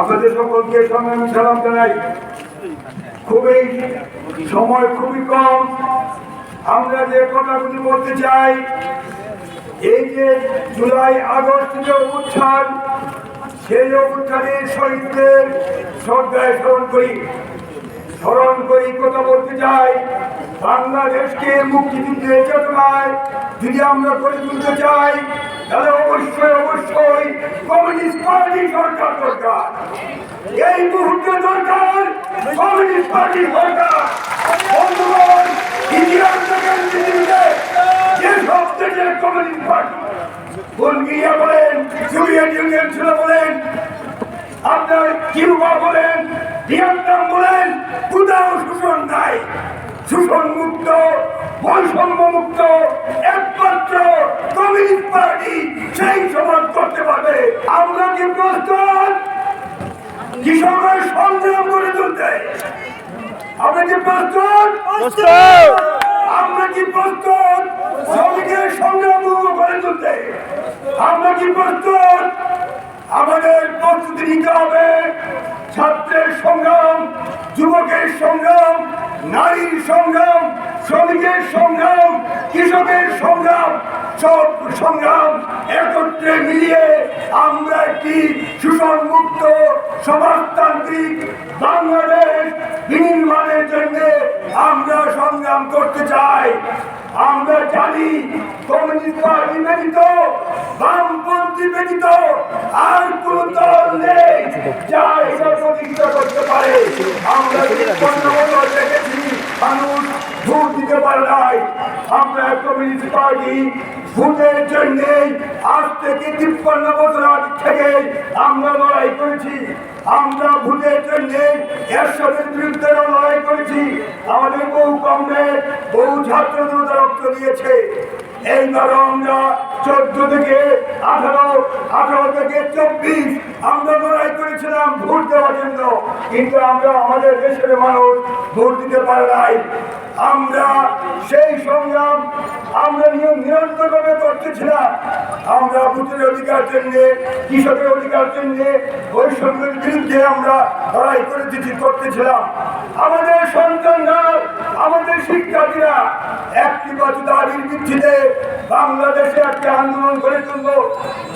আপনাদের সকলকে সংগ্রামী সালাম জানাই। খুবই সময় খুবই কম। আমরা যে কথাগুলি বলতে চাই, এই যে জুলাই আগস্ট যে উত্থান সেই অবস্থানের শহীদদের শ্রদ্ধায় স্মরণ করি। স্মরণ করি কথা বলতে চাই। বাংলাদেশকে মুক্তিযুদ্ধের চেতনায় যদি আমরা করে তুলতে চাই, তাহলে অবশ্যই অবশ্যই কমিউনিস্ট পার্টি সরকার দরকার। এই মুহূর্তে দরকার কমিউনিস্ট পার্টি সরকার। বন্ধুগণ ইতিহাস থেকে পৃথিবীতে যে সব দেশের কমিউনিস্ট পার্টি বুলগেরিয়া বলেন, সোভিয়েত ইউনিয়ন ছিল বলেন, আপনার কিউবা বলেন, ভিয়েতনাম বলেন শোষণ মুক্ত বৈষম্য একমাত্র কমিউনিস্ট পার্টি সেই সমাজ করতে পারবে। আমরা কি প্রস্তুত? কৃষকের সংগ্রাম করে তুলতে। আমরা কি প্রস্তুত? আমরা কি প্রস্তুত? শ্রমিকের সংগ্রাম করে তুলতে। আমরা কি প্রস্তুত? আমাদের প্রস্তুতি নিতে হবে। ছাত্রের সংগ্রাম যুবকের সংগ্রাম নারীর সংগ্রাম, শ্রমিকের সংগ্রাম, কৃষকের সংগ্রাম, সব সংগ্রাম একত্রে মিলিয়ে আমরা একটি শোষণ মুক্ত সমাজতান্ত্রিক বাংলাদেশ বিনির্মাণের জন্য আমরা সংগ্রাম করতে চাই। আমরা জানি কমিউনিস্ট পার্টি ব্যতীত, বামপন্থী ব্যতীত আর কোন দল নেই যা এটা প্রতিষ্ঠা করতে পারে। আমরা তিপ্পান্ন বছর দেখেছি মানুষ ভোট দিতে পারে নাই। আমরা কমিউনিস্ট পার্টি ভোটের জন্য আজ থেকে তিপ্পান্ন বছর আগে থেকে আমরা লড়াই করেছি। আমরা ভোটের জন্য এরশাদের বিরুদ্ধে লড়াই করেছি। আমাদের বহু কংগ্রেস, বহু ছাত্র জনতা রক্ত দিয়েছে। এইবার আমরা চোদ্দ থেকে আঠারো আঠারো থেকে চব্বিশ আমরা লড়াই করেছিলাম ভোট দেওয়ার জন্য। কিন্তু আমরা আমাদের দেশের মানুষ ভোট দিতে পারে নাই। আমরা সেই সংগ্রাম আমরা নিরন্তরভাবে করতেছিলাম আমরা ভোটের অধিকার জন্য কৃষকের অধিকার জন্য বৈষম্যের বিরুদ্ধে আমরা লড়াই করে করেছি করতেছিলাম। আমাদের সন্তানরা আমাদের শিক্ষার্থীরা একটি বছর দাবির ভিত্তিতে বাংলাদেশে একটি আন্দোলন করে তুলল।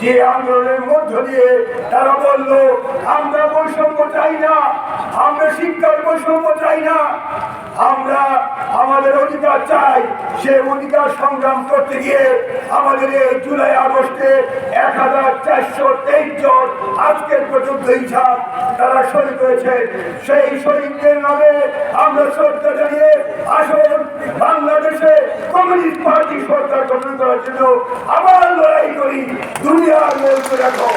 যে আন্দোলনের মধ্য দিয়ে তারা বলল, আমরা বৈষম্য চাই না বৈষম্য চাই না। আমরা আমাদের অধিকার চাই, সে অধিকার সংগ্রাম করতে গিয়ে আমাদের এই জুলাই আগস্টে এক হাজার চারশো তেইশ জন আজকের পর্যন্ত হিসাব তারা শহীদ হয়েছে। সেই শহীদদের নামে আমরা শ্রদ্ধা জানিয়ে আসুন, বাংলাদেশে কমিউনিস্ট পার্টি সরকার গঠন করার জন্য আবার লড়াই করি। দুনিয়ার মূল রাখো।